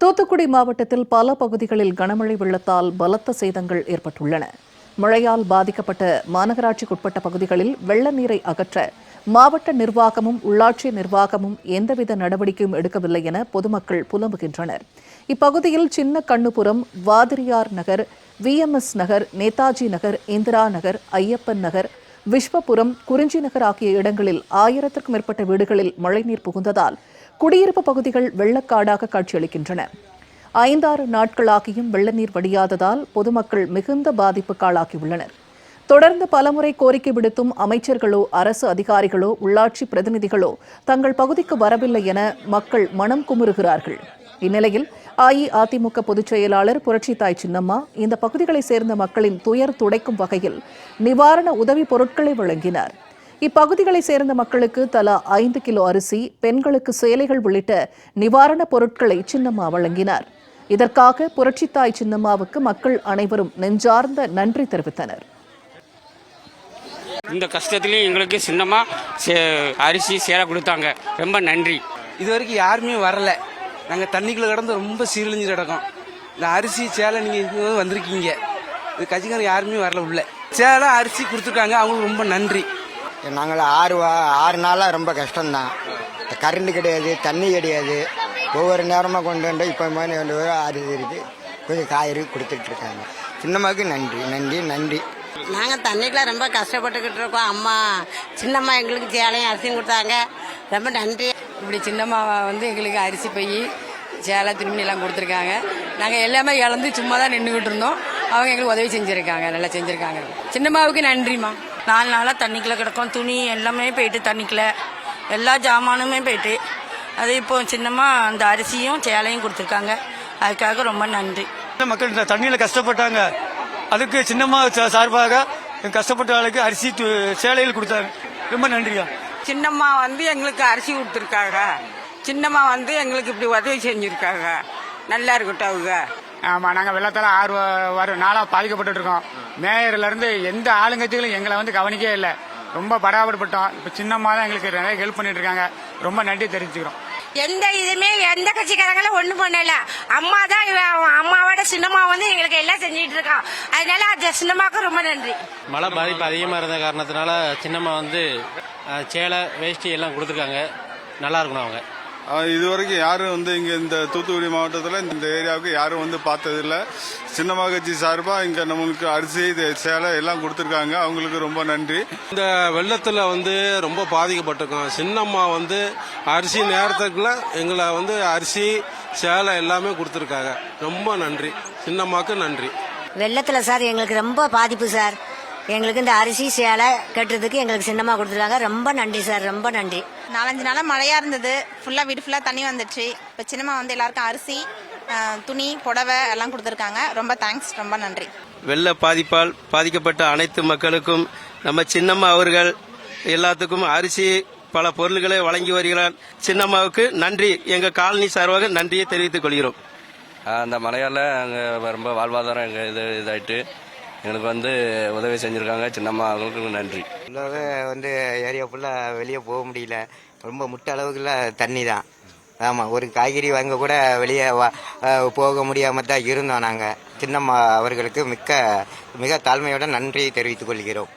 தூத்துக்குடி மாவட்டத்தில் பல பகுதிகளில் கனமழை வெள்ளத்தால் பலத்த சேதங்கள் ஏற்பட்டுள்ளன. மழையால் பாதிக்கப்பட்ட மாநகராட்சிக்குட்பட்ட பகுதிகளில் வெள்ள நீரை அகற்ற மாவட்ட நிர்வாகமும் உள்ளாட்சி நிர்வாகமும் எந்தவித நடவடிக்கையும் எடுக்கவில்லை என பொதுமக்கள் புலம்புகின்றனர். இப்பகுதியில் Chinna Kannupuram Vathiriyar Nagar V M S Nagar Netaji Nagar Indira Nagar Ayyappan Nagar Viswapuram Kurinji Nagar ஆகிய இடங்களில் ஆயிரத்திற்கும் மேற்பட்ட வீடுகளில் மழைநீர் புகுந்ததால் குடியிருப்பு பகுதிகள் வெள்ளக்காடாக காட்சியளிக்கின்றன. ஐந்தாறு நாட்களாகியும் வெள்ளநீர் வடியாததால் பொதுமக்கள் மிகுந்த பாதிப்புக்காளாகியுள்ளனர். தொடர்ந்து பலமுறை கோரிக்கை விடுத்தும் அமைச்சர்களோ அரசு அதிகாரிகளோ உள்ளாட்சி பிரதிநிதிகளோ தங்கள் பகுதிக்கு வரவில்லை என மக்கள் மனம் குமுறுகிறார்கள். இந்நிலையில் அஇஅதிமுக பொதுச் செயலாளர் புரட்சித்தாய் சின்னம்மா இந்த பகுதிகளைச் சேர்ந்த மக்களின் துயர் துடைக்கும் வகையில் நிவாரண உதவி பொருட்களை வழங்கினார். இப்பகுதிகளைச் சேர்ந்த மக்களுக்கு தலா ஐந்து கிலோ அரிசி பெண்களுக்கு சேலைகள் உள்ளிட்ட நிவாரணப் பொருட்களை சின்னம்மா வழங்கினார். இதற்காக புரட்சித்தாய் சின்னம்மாவுக்கு மக்கள் அனைவரும் நெஞ்சார்ந்த நன்றி தெரிவித்தனர். இந்த கஷ்டத்துலேயும் எங்களுக்கு சின்னமாக சே அரிசி சேலை கொடுத்தாங்க. ரொம்ப நன்றி. இது வரைக்கும் யாருமே வரல. நாங்கள் தண்ணிக்குள்ள கிடந்து ரொம்ப சீரழிஞ்சு கிடக்கோம். இந்த அரிசி சேலை நீங்கள் வந்திருக்கீங்க. இது கட்சிக்காரங்க யாருமே வரல உள்ள. சேலை அரிசி கொடுத்துருக்காங்க. அவங்களுக்கு ரொம்ப நன்றி. நாங்கள் ஆறு வா- ஆறு நாளாக ரொம்ப கஷ்டம்தான். கரண்ட் கிடையாது தண்ணி கிடையாது. ஒவ்வொரு நேரமாக கொண்டு வந்து இப்போ மாதிரி கொண்டு வர அரிசி இருக்கு. கொஞ்சம் காய்கறி கொடுத்துட்டு இருக்காங்க. சின்னம்மாவுக்கு நன்றி நன்றி நன்றி. நாங்கள் தண்ணிக்குள்ள ரொம்ப கஷ்டப்பட்டுக்கிட்டு இருக்கோம். அம்மா சின்னம்மா எங்களுக்கு சேலையும் அரிசியும் கொடுத்தாங்க. ரொம்ப நன்றி. இப்படி சின்னம்மா வந்து எங்களுக்கு அரிசி பை சேலை திரும்பி எல்லாம் கொடுத்துருக்காங்க. நாங்கள் எல்லாமே இழந்து சும்மா தான் நின்றுக்கிட்டு இருந்தோம். அவங்க எங்களுக்கு உதவி செஞ்சுருக்காங்க நல்லா செஞ்சுருக்காங்க. சின்னம்மாவுக்கு நன்றிம்மா. நாலு நாளாக தண்ணிக்குள்ள கிடக்கும். துணி எல்லாமே போயிட்டு தண்ணிக்குள்ள. எல்லா ஜாமானுமே போயிட்டு. அது இப்போ சின்னமா அந்த அரிசியும் சேலையும் கொடுத்துருக்காங்க. அதுக்காக ரொம்ப நன்றி. மக்கள் இந்த தண்ணியில கஷ்டப்பட்டாங்க. அதுக்கு சின்னம்மா சா- சார்பாக கஷ்டப்பட்ட ஆளுக்கு அரிசி து- சேலைகள் கொடுத்தாங்க. ரொம்ப நன்றியா? சின்னம்மா வந்து எங்களுக்கு அரிசி கொடுத்துருக்காங்க. சின்னம்மா வந்து எங்களுக்கு இப்படி உதவி செஞ்சுருக்காங்க. நல்லா இருக்கட்டும் அவங்க. ஆமா நாங்க வெள்ளத்தால ஆறு வ- வர நாளா பாதிக்கப்பட்டு இருக்கோம். மேயர்ல இருந்து எந்த ஆளுங்கட்சிகளும் எங்களை வந்து கவனிக்கவே இல்லை. ரொம்ப படாபடுப்பட்டோம் இப்ப சின்னம்மா தான் எங்களுக்கு நிறைய ஹெல்ப் பண்ணிட்டு இருக்காங்க. ரொம்ப நன்றி தெரிவிச்சுக்கிறோம். எந்த இதுமே எந்த கட்சிக்காரங்களும் ஒண்ணும் பண்ணல. அம்மா தான் அம்மாவோட சின்னம்மா வந்து எங்களுக்கு எல்லாம் செஞ்சுட்டு இருக்கான். அதனால அந்த சின்னம்மாவுக்கு ரொம்ப நன்றி. மழை பாதிப்பு அதிகமாக இருந்த காரணத்தினால சின்னம்மா வந்து சேலை வேஷ்டி எல்லாம் கொடுத்துருக்காங்க. நல்லா இருக்கணும் அவங்க. ஆஹ் இதுவரைக்கும் யாரும் வந்து இங்க இந்த தூத்துக்குடி மாவட்டத்தில் இந்த ஏரியாவுக்கு யாரும் வந்து பார்த்ததில்ல. சின்னம்மா கட்சி சார்பாக இங்க நம்மளுக்கு அரிசி இது சேலை எல்லாம் கொடுத்துருக்காங்க. அவங்களுக்கு ரொம்ப நன்றி. இந்த வெள்ளத்தில் வந்து ரொம்ப பாதிக்கப்பட்டிருக்கோம். சின்னம்மா வந்து அரிசி நேரத்துக்குள்ள எங்களை வந்து அரிசி சேலை எல்லாமே கொடுத்துருக்காங்க. ரொம்ப நன்றி. சின்னம்மாக்கு நன்றி. வெள்ளத்துல சார் எங்களுக்கு ரொம்ப பாதிப்பு சார். எங்களுக்கு இந்த அரிசி சேலை கட்டுறதுக்கு எங்களுக்கு சின்னம்மா கொடுத்துருக்காங்க. ரொம்ப நன்றி சார். ரொம்ப நன்றி. நாலஞ்சு நாளா மழையா இருந்தது. ஃபுல்லா வீடு ஃபுல்லா தண்ணி வந்துச்சு. இப்போ சின்னம்மா வந்து எல்லாருக்கும் அரிசி துணி புடவை எல்லாம் கொடுத்துருக்காங்க. ரொம்ப தேங்க்ஸ் ரொம்ப நன்றி. வெள்ள பாதிப்பால் பாதிக்கப்பட்ட அனைத்து மக்களுக்கும் நம்ம சின்னம்மா அவர்கள் எல்லாத்துக்கும் அரிசி பல பொருள்களை வழங்கி வருகிறார். சின்னம்மாவுக்கு நன்றி. எங்க காலனி சார்பாக நன்றியை தெரிவித்துக் கொள்கிறோம். அந்த மழையால் அங்கே ரொம்ப வாழ்வாதாரம் எங்கள் இது இதாயிட்டு. எங்களுக்கு வந்து உதவி செஞ்சுருக்காங்க. சின்னம்மா அவங்களுக்கு நன்றி. ஃபுல்லாகவே வந்து ஏரியா ஃபுல்லாக வெளியே போக முடியல. ரொம்ப முட்ட அளவுக்குள்ள தண்ணி தான் ஆமாம் ஒரு காய்கறி வாங்க கூட வெளியே வா- போக முடியாமல் தான் இருந்தோம் நாங்கள் சின்னம்மா அவர்களுக்கு மிக்க மிக தாழ்மையோட நன்றி தெரிவித்துக் கொள்கிறோம்.